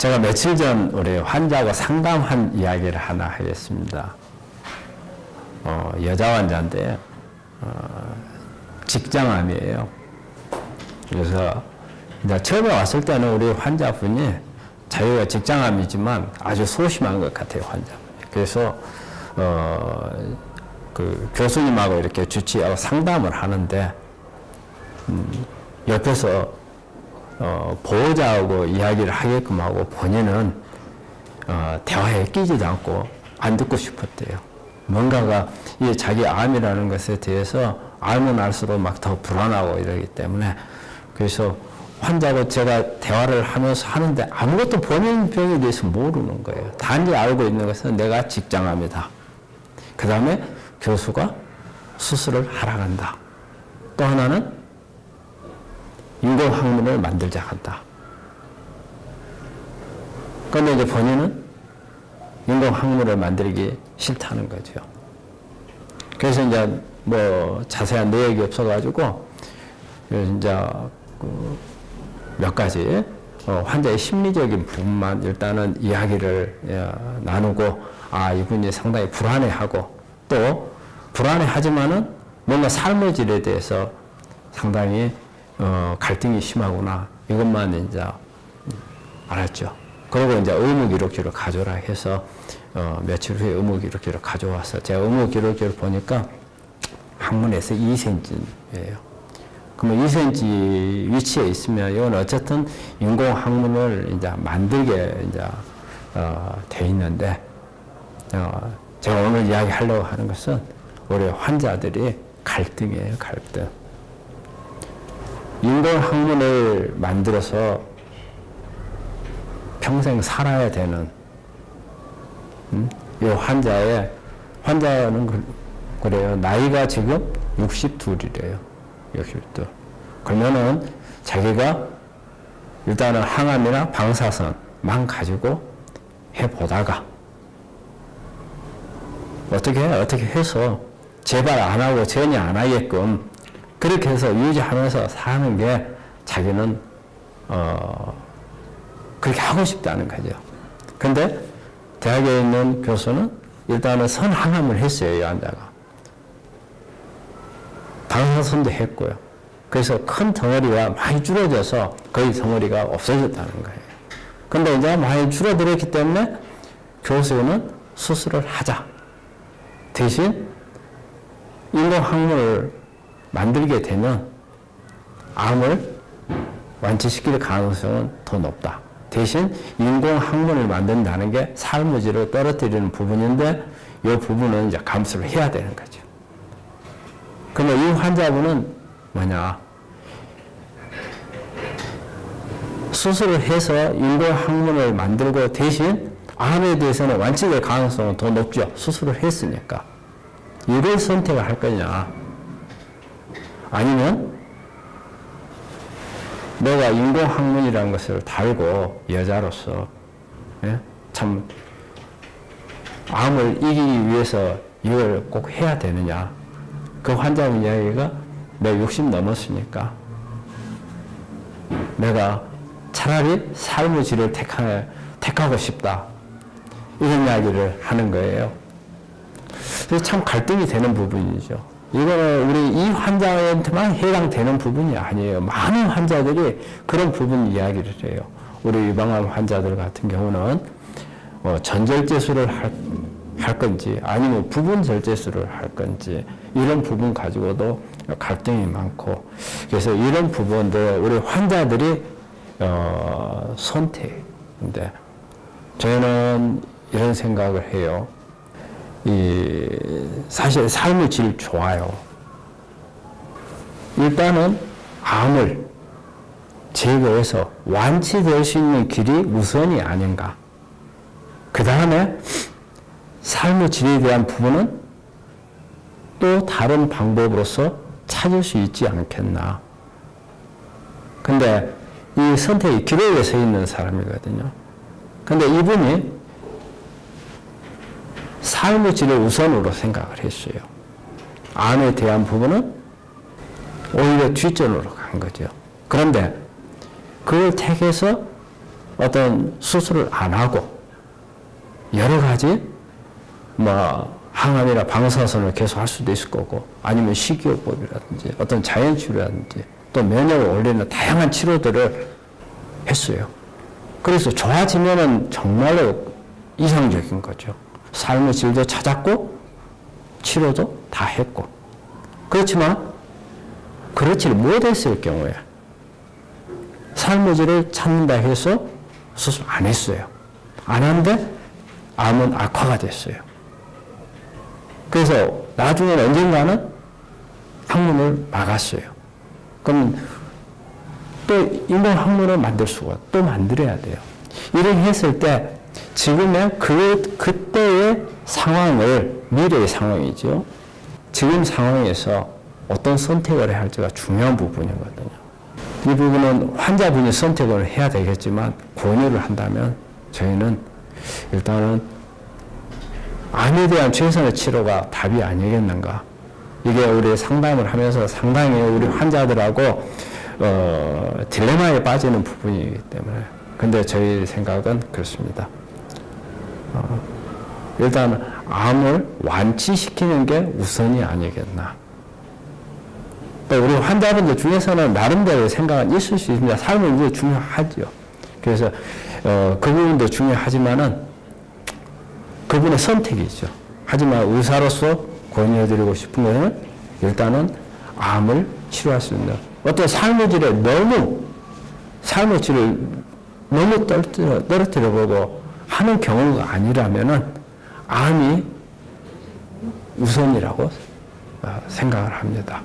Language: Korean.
제가 며칠 전 우리 환자하고 상담한 이야기를 하나 하겠습니다. 어, 여자 환자인데 어, 직장암이에요. 그래서 이제 처음에 왔을 때는 우리 환자분이 자기가 직장암이지만 아주 소심한 것 같아요 환자분이. 그래서 어, 그 교수님하고 이렇게 주치하고 상담을 하는데 음, 옆에서 어, 보호자하고 이야기를 하게끔 하고 본인은 어, 대화에 끼지도 않고 안 듣고 싶었대요. 뭔가가 이 자기 암이라는 것에 대해서 알면 알수록 막 더 불안하고 이러기 때문에 그래서 환자하고 제가 대화를 하면서 하는데 아무것도 본인 병에 대해서 모르는 거예요. 단지 알고 있는 것은 내가 직장암이다. 그 다음에 교수가 수술을 하러 간다. 또 하나는 인공학문을 만들자 한다. 그런데 이제 본인은 인공 학문을 만들기 싫다는 거죠. 그래서 이제 뭐 자세한 내역이 없어가지고 이제 그몇 가지 어, 환자의 심리적인 부분만 일단은 이야기를 예, 나누고 아 이분이 상당히 불안해하고 또 불안해하지만은 뭔가 삶의 질에 대해서 상당히 어, 갈등이 심하구나 이것만 이제 알았죠. 그리고 이제 의무 기록지를 가져라 해서 어, 며칠 후에 의무 기록지를 가져와서 제가 의무 기록지를 보니까 학문에서 2cm예요. 그러면 2cm 위치에 있으면 이건 어쨌든 인공 항문을 이제 만들게 이제 어, 돼 있는데 어, 제가 오늘 이야기하려고 하는 것은 우리 환자들이 갈등이에요, 갈등. 인공 항문을 만들어서 평생 살아야 되는 음? 이 환자의 환자는 그- 그래요. 나이가 지금 62이래요. 62. 그러면은 자기가 일단은 항암이나 방사선만 가지고 해 보다가 어떻게 해? 어떻게 해서 제발 안 하고 전혀 안 하게끔 그렇게 해서 유지하면서 사는 게 자기는 어 그렇게 하고 싶다는 거죠. 근데 대학에 있는 교수는 일단은 선항암을 했어요, 이 환자가. 방사선도 했고요. 그래서 큰 덩어리가 많이 줄어져서 거의 덩어리가 없어졌다는 거예요. 근데 이제 많이 줄어들었기 때문에 교수는 수술을 하자. 대신 인공항문을 만들게 되면 암을 완치시킬 가능성은 더 높다. 대신 인공 항문을 만든다는 게 질을 떨어뜨리는 부분인데 이 부분은 이제 감수를 해야 되는 거죠. 근데 이 환자분은 뭐냐? 수술을 해서 인공 항문을 만들고 대신 암에 대해서는 완치될 가능성은 더 높죠. 수술을 했으니까. 이를 선택을 할 거냐? 아니면 내가 인공학문이라는 것을 달고 여자로서 예? 참 암을 이기기 위해서 이걸 꼭 해야 되느냐? 그 환자분 이야기가 내 60 넘었으니까 내가 차라리 삶의 질을 택하, 택하고 싶다. 이런 이야기를 하는 거예요. 그래서 참 갈등이 되는 부분이죠. 이거는 우리 이 환자한테만 해당되는 부분이 아니에요. 많은 환자들이 그런 부분 이야기를 해요. 우리 유방암 환자들 같은 경우는 어, 전절제수를 할, 할 건지 아니면 부분 절제수를 할 건지 이런 부분 가지고도 갈등이 많고 그래서 이런 부분도 우리 환자들이 어, 선택인데 저는 이런 생각을 해요. 이 사실 삶의 질 좋아요. 일단은 암을 제거해서 완치될 수 있는 길이 우선이 아닌가. 그 다음에 삶의 질에 대한 부분은 또 다른 방법으로서 찾을 수 있지 않겠나. 근데 이 선택이 기로에 서 있는 사람이거든요. 근데 이분이 삶의 질을 우선으로 생각을 했어요. 암에 대한 부분은 오히려 뒷전으로 간 거죠. 그런데 그걸 택해서 어떤 수술을 안 하고 여러 가지 뭐 항암이나 방사선을 계속 할 수도 있을 거고 아니면 식이요법이라든지 어떤 자연치료라든지 또 면역을 올리는 다양한 치료들을 했어요. 그래서 좋아지면은 정말로 이상적인 거죠. 삶의 질도 찾았고 치료도 다 했고 그렇지만 그렇지 못했을 경우에 삶의 질을 찾는다 해서 수술 안 했어요. 안 하는데 암은 악화가 됐어요. 그래서 나중에 언젠가는 항문을 막았어요. 그럼 또 인공 항문을 만들 수가 또 만들어야 돼요. 이렇게 했을 때 지금의 그 그때의 상황을 미래의 상황이죠. 지금 상황에서 어떤 선택을 해야 할지가 중요한 부분이거든요. 이 부분은 환자분이 선택을 해야 되겠지만 권유를 한다면 저희는 일단은 암에 대한 최선의 치료가 답이 아니겠는가. 이게 우리 상담을 하면서 상당히 우리 환자들하고 어, 딜레마에 빠지는 부분이기 때문에. 근데 저희 생각은 그렇습니다. 어, 일단 암을 완치시키는 게 우선이 아니겠나. 또 우리 환자분들 중에서는 나름대로 생각은 있을 수 있습니다. 삶은 이제 중요하죠. 그래서 어, 그 부분도 중요하지만은 그분의 선택이죠. 하지만 의사로서 권유해드리고 싶은 것은 일단은 암을 치료할 수 있는 어떤 삶의 질에 너무 삶의 질을 너무 떨어뜨려, 떨어뜨려 보고 하는 경우가 아니라면은 암이 우선이라고 어, 생각을 합니다.